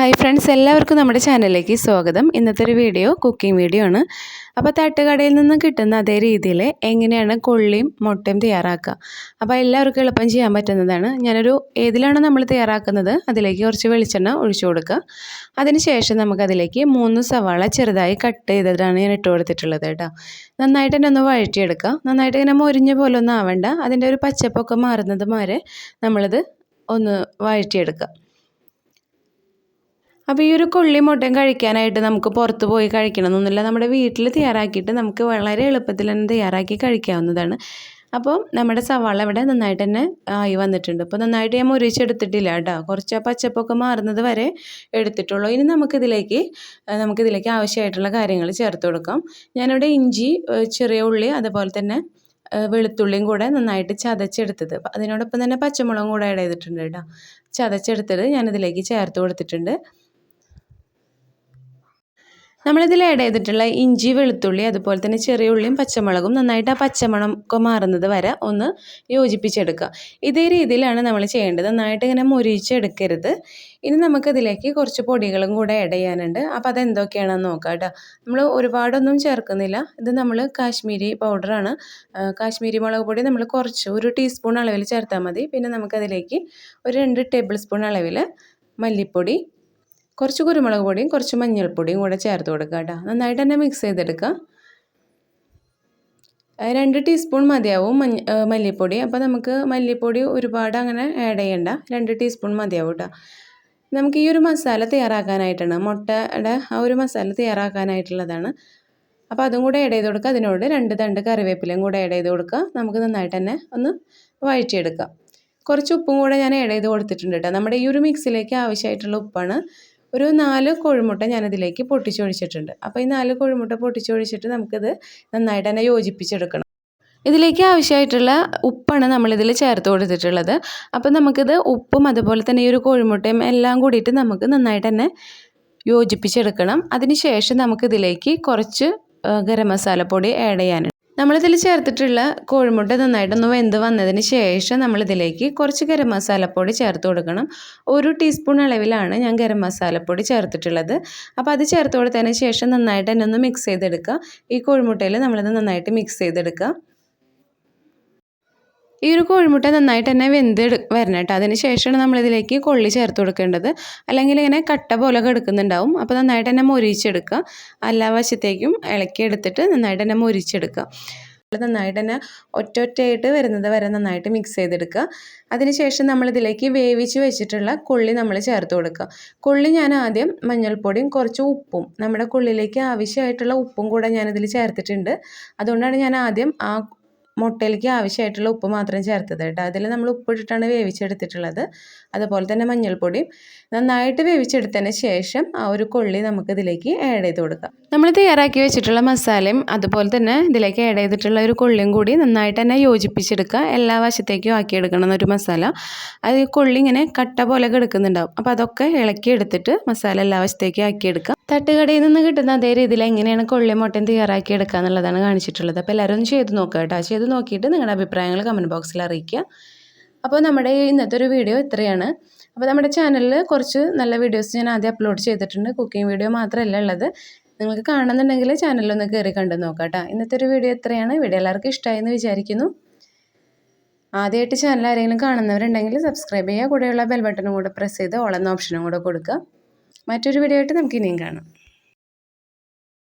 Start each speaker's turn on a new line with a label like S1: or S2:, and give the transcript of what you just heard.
S1: Hi friends എല്ലാവർക്കും നമ്മുടെ ചാനലിലേക്ക് സ്വാഗതം. ഇന്നത്തെ ഒരു വീഡിയോ കുക്കിംഗ് വീഡിയോ ആണ്. അപ്പോൾ തട്ടുകടയിൽ നിന്ന് കിട്ടുന്ന അതേ രീതിയിൽ എങ്ങനെയാണ് കൊള്ളിയും മുട്ടയും തയ്യാറാക്കുക. അപ്പോൾ എല്ലാവർക്കും എളുപ്പം ചെയ്യാൻ പറ്റുന്നതാണ്. ഞാനൊരു ഏതിലാണ് നമ്മൾ തയ്യാറാക്കുന്നത്? അതിലേക്ക് കുറച്ച് വെളിച്ചെണ്ണ ഒഴിച്ചു കൊടുക്കുക. അതിനുശേഷം നമുക്കതിലേക്ക് മൂന്ന് സവാള ചെറുതായി കട്ട് ചെയ്തതാണ് ഞാൻ ഇട്ട് കൊടുത്തിട്ടുള്ളത് കേട്ടോ. നന്നായിട്ട് തന്നെ ഒന്ന് വഴറ്റിയെടുക്കുക. നന്നായിട്ട് ഇങ്ങനെ മൊരിഞ്ഞ പോലെ ഒന്നും ആവണ്ട. അതിന്റെ ഒരു പച്ചപ്പൊക്കെ മാറുന്നത് മാറി നമ്മളിത് ഒന്ന് വഴറ്റിയെടുക്കുക. അപ്പോൾ ഈ ഒരു കൊള്ളി മുട്ടയും കഴിക്കാനായിട്ട് നമുക്ക് പുറത്ത് പോയി കഴിക്കണമെന്നൊന്നുമില്ല. നമ്മുടെ വീട്ടിൽ തയ്യാറാക്കിയിട്ട് നമുക്ക് വളരെ എളുപ്പത്തിൽ തന്നെ തയ്യാറാക്കി കഴിക്കാവുന്നതാണ്. അപ്പോൾ നമ്മുടെ സവാള ഇവിടെ നന്നായിട്ട് തന്നെ ആയി വന്നിട്ടുണ്ട്. അപ്പോൾ നന്നായിട്ട് ഞാൻ മുരിച്ചെടുത്തിട്ടില്ല കേട്ടോ. കുറച്ച് ആ പച്ചപ്പൊക്കെ മാറുന്നത് വരെ എടുത്തിട്ടുള്ളൂ. ഇനി നമുക്കിതിലേക്ക് നമുക്കിതിലേക്ക് ആവശ്യമായിട്ടുള്ള കാര്യങ്ങൾ ചേർത്ത് കൊടുക്കാം. ഞാനിവിടെ ഇഞ്ചി ചെറിയ ഉള്ളി അതുപോലെ തന്നെ വെളുത്തുള്ളിയും കൂടെ നന്നായിട്ട് ചതച്ചെടുത്തത്. അതിനോടൊപ്പം തന്നെ പച്ചമുളകും കൂടെ ഇട ചെയ്തിട്ടുണ്ട് കേട്ടോ. ചതച്ചെടുത്തത് ഞാനിതിലേക്ക് ചേർത്ത് കൊടുത്തിട്ടുണ്ട്. നമ്മളിതിൽ ആഡ് ചെയ്തിട്ടുള്ള ഇഞ്ചി വെളുത്തുള്ളി അതുപോലെ തന്നെ ചെറിയ ഉള്ളിയും പച്ചമുളകും നന്നായിട്ട് ആ പച്ചമണം ഒക്കെ മാറുന്നത് വരെ ഒന്ന് യോജിപ്പിച്ചെടുക്കുക. ഇതേ രീതിയിലാണ് നമ്മൾ ചെയ്യേണ്ടത്. നന്നായിട്ട് ഇങ്ങനെ മുരിച്ചെടുക്കരുത് ഇനി നമുക്കതിലേക്ക് കുറച്ച് പൊടികളും കൂടെ ആഡ് ചെയ്യാനുണ്ട്. അപ്പോൾ അതെന്തൊക്കെയാണെന്ന് നോക്കാം കേട്ടോ. നമ്മൾ ഒരുപാടൊന്നും ചേർക്കുന്നില്ല. ഇത് നമ്മൾ കാശ്മീരി പൗഡറാണ് കാശ്മീരി മുളക് പൊടി നമ്മൾ കുറച്ച് ഒരു ടീസ്പൂൺ അളവിൽ ചേർത്താൽ മതി. പിന്നെ നമുക്കതിലേക്ക് ഒരു രണ്ട് ടേബിൾ സ്പൂൺ അളവിൽ മല്ലിപ്പൊടി കുറച്ച് കുരുമുളക് പൊടിയും കുറച്ച് മഞ്ഞൾപ്പൊടിയും കൂടെ ചേർത്ത് കൊടുക്കുക കേട്ടോ. നന്നായിട്ട് തന്നെ മിക്സ് ചെയ്തെടുക്കുക. രണ്ട് ടീസ്പൂൺ മതിയാവും മഞ്ഞ മല്ലിപ്പൊടി. അപ്പോൾ നമുക്ക് മല്ലിപ്പൊടി ഒരുപാട് അങ്ങനെ ആഡ് ചെയ്യണ്ട. രണ്ട് ടീസ്പൂൺ മതിയാവും കേട്ടോ. നമുക്ക് ഈ ഒരു മസാല തയ്യാറാക്കാനായിട്ടാണ് മുട്ടയുടെ ആ ഒരു മസാല തയ്യാറാക്കാനായിട്ടുള്ളതാണ്. അപ്പോൾ അതും കൂടെ ആഡ് ചെയ്ത് കൊടുക്കുക. അതിനോട് രണ്ട് തണ്ട് കറിവേപ്പിലയും കൂടെ ആഡ് ചെയ്ത് കൊടുക്കുക. നമുക്ക് നന്നായിട്ട് തന്നെ ഒന്ന് വഴറ്റിയെടുക്കാം. കുറച്ച് ഉപ്പും കൂടെ ഞാൻ ആഡ് ചെയ്ത് കൊടുത്തിട്ടുണ്ട് കേട്ടോ. നമ്മുടെ ഈ ഒരു മിക്സിലേക്ക് ആവശ്യമായിട്ടുള്ള ഉപ്പാണ്. ഒരു നാല് കോഴിമുട്ട ഞാനതിലേക്ക് പൊട്ടിച്ചൊഴിച്ചിട്ടുണ്ട്. അപ്പോൾ ഈ നാല് കോഴിമുട്ട പൊട്ടിച്ചൊഴിച്ചിട്ട് നമുക്കിത് നന്നായിട്ട് തന്നെ യോജിപ്പിച്ചെടുക്കണം. ഇതിലേക്ക് ആവശ്യമായിട്ടുള്ള ഉപ്പാണ് നമ്മളിതിൽ ചേർത്ത് കൊടുത്തിട്ടുള്ളത്. അപ്പോൾ നമുക്കിത് ഉപ്പും അതുപോലെ തന്നെ ഈ ഒരു കോഴിമുട്ടയും എല്ലാം കൂടിയിട്ട് നമുക്ക് നന്നായിട്ട് തന്നെ യോജിപ്പിച്ചെടുക്കണം. അതിന് ശേഷം നമുക്കിതിലേക്ക് കുറച്ച് ഗരം മസാലപ്പൊടി ആഡ് ചെയ്യാനുണ്ട്. നമ്മളിതിൽ ചേർത്തിട്ടുള്ള കോഴിമുട്ട നന്നായിട്ടൊന്ന് വെന്ത് വന്നതിന് ശേഷം നമ്മളിതിലേക്ക് കുറച്ച് ഗരം മസാലപ്പൊടി ചേർത്ത് കൊടുക്കണം. ഒരു ടീസ്പൂൺ അളവിലാണ് ഞാൻ ഗരം മസാലപ്പൊടി ചേർത്തിട്ടുള്ളത്. അപ്പോൾ അത് ചേർത്ത് കൊടുത്തതിന് ശേഷം നന്നായിട്ട് തന്നെ ഒന്ന് മിക്സ് ചെയ്തെടുക്കുക. ഈ കോഴിമുട്ടയിൽ നമ്മളിത് നന്നായിട്ട് മിക്സ് ചെയ്തെടുക്കുക. ഈ ഒരു കോഴിമുട്ട നന്നായിട്ട് തന്നെ വെന്ത് വരണം കേട്ടോ. അതിന് ശേഷമാണ് നമ്മളിതിലേക്ക് കൊള്ളി ചേർത്ത് കൊടുക്കേണ്ടത്. അല്ലെങ്കിൽ ഇങ്ങനെ കട്ട പോലെ എടുക്കുന്നുണ്ടാവും. അപ്പോൾ നന്നായിട്ട് തന്നെ മൊരിച്ചെടുക്കുക. എല്ലാ വശത്തേക്കും ഇളക്കി എടുത്തിട്ട് നന്നായിട്ട് തന്നെ മൊരിച്ചെടുക്കുക. നന്നായിട്ട് തന്നെ ഒറ്റ ഒറ്റയായിട്ട് വരുന്നത് വരെ നന്നായിട്ട് മിക്സ് ചെയ്തെടുക്കുക. അതിനുശേഷം നമ്മളിതിലേക്ക് വേവിച്ച് വെച്ചിട്ടുള്ള കൊള്ളി നമ്മൾ ചേർത്ത് കൊടുക്കുക. കൊള്ളി ഞാൻ ആദ്യം മഞ്ഞൾപ്പൊടിയും കുറച്ച് ഉപ്പും നമ്മുടെ കൊള്ളിയിലേക്ക് ആവശ്യമായിട്ടുള്ള ഉപ്പും കൂടെ ഞാനിതിൽ ചേർത്തിട്ടുണ്ട്. അതുകൊണ്ടാണ് ഞാൻ ആദ്യം ആ മുട്ടയിലേക്ക് ആവശ്യമായിട്ടുള്ള ഉപ്പ് മാത്രം ചേർത്തത് കേട്ടോ. അതിൽ നമ്മൾ ഉപ്പിട്ടിട്ടാണ് വേവിച്ചെടുത്തിട്ടുള്ളത്. അതുപോലെ തന്നെ മഞ്ഞൾപ്പൊടിയും നന്നായിട്ട് വേവിച്ചെടുത്തതിന് ശേഷം ആ ഒരു കൊള്ളി നമുക്ക് ഇതിലേക്ക് ആഡ് ചെയ്ത് കൊടുക്കാം. നമ്മൾ തയ്യാറാക്കി വെച്ചിട്ടുള്ള മസാലയും അതുപോലെ തന്നെ ഇതിലേക്ക് ആഡ് ചെയ്തിട്ടുള്ള ഒരു കൊള്ളിയും കൂടി നന്നായിട്ട് തന്നെ യോജിപ്പിച്ചെടുക്കുക. എല്ലാ വശത്തേക്കും ആക്കിയെടുക്കണം ഒരു മസാല. അത് കൊള്ളി ഇങ്ങനെ കട്ട പോലെ കിടക്കുന്നുണ്ടാവും. അപ്പോൾ അതൊക്കെ ഇളക്കി എടുത്തിട്ട് മസാല എല്ലാ വശത്തേക്കും ആക്കിയെടുക്കുക. തട്ടുകടയിൽ നിന്ന് കിട്ടുന്ന അതേ രീതിയിൽ എങ്ങനെയാണ് കൊള്ളിയും മുട്ടയും തയ്യാറാക്കി എടുക്കുക എന്നുള്ളതാണ് കാണിച്ചിട്ടുള്ളത്. അപ്പോൾ എല്ലാവരും ഒന്ന് ചെയ്ത് നോക്കുക കേട്ടോ. ചെയ്ത് നോക്കിയിട്ട് നിങ്ങളുടെ അഭിപ്രായങ്ങൾ കമന്റ് ബോക്സിൽ അറിയിക്കുക. അപ്പോൾ നമ്മുടെ ഇന്നത്തെ ഒരു വീഡിയോ ഇത്രയാണ്. അപ്പോൾ നമ്മുടെ ചാനലിൽ കുറച്ച് നല്ല വീഡിയോസ് ഞാൻ ആദ്യം അപ്ലോഡ് ചെയ്തിട്ടുണ്ട്. കുക്കിംഗ് വീഡിയോ മാത്രമല്ല ഉള്ളത്. നിങ്ങൾക്ക് കാണുന്നുണ്ടെങ്കിൽ ചാനലൊന്ന് കയറി കണ്ടു നോക്കാം കേട്ടോ. ഇന്നത്തെ ഒരു വീഡിയോ ഇത്രയാണ്. വീഡിയോ എല്ലാവർക്കും ഇഷ്ടമായി എന്ന് വിചാരിക്കുന്നു. ആദ്യമായിട്ട് ചാനൽ ആരെങ്കിലും കാണുന്നവരുണ്ടെങ്കിൽ സബ്സ്ക്രൈബ് ചെയ്യുക. കൂടെയുള്ള ബെൽ ബട്ടണും കൂടെ പ്രസ് ചെയ്ത് ഓളെന്ന ഓപ്ഷനും കൂടെ കൊടുക്കുക. മറ്റൊരു വീഡിയോ ആയിട്ട് നമുക്ക് ഇനിയും കാണാം.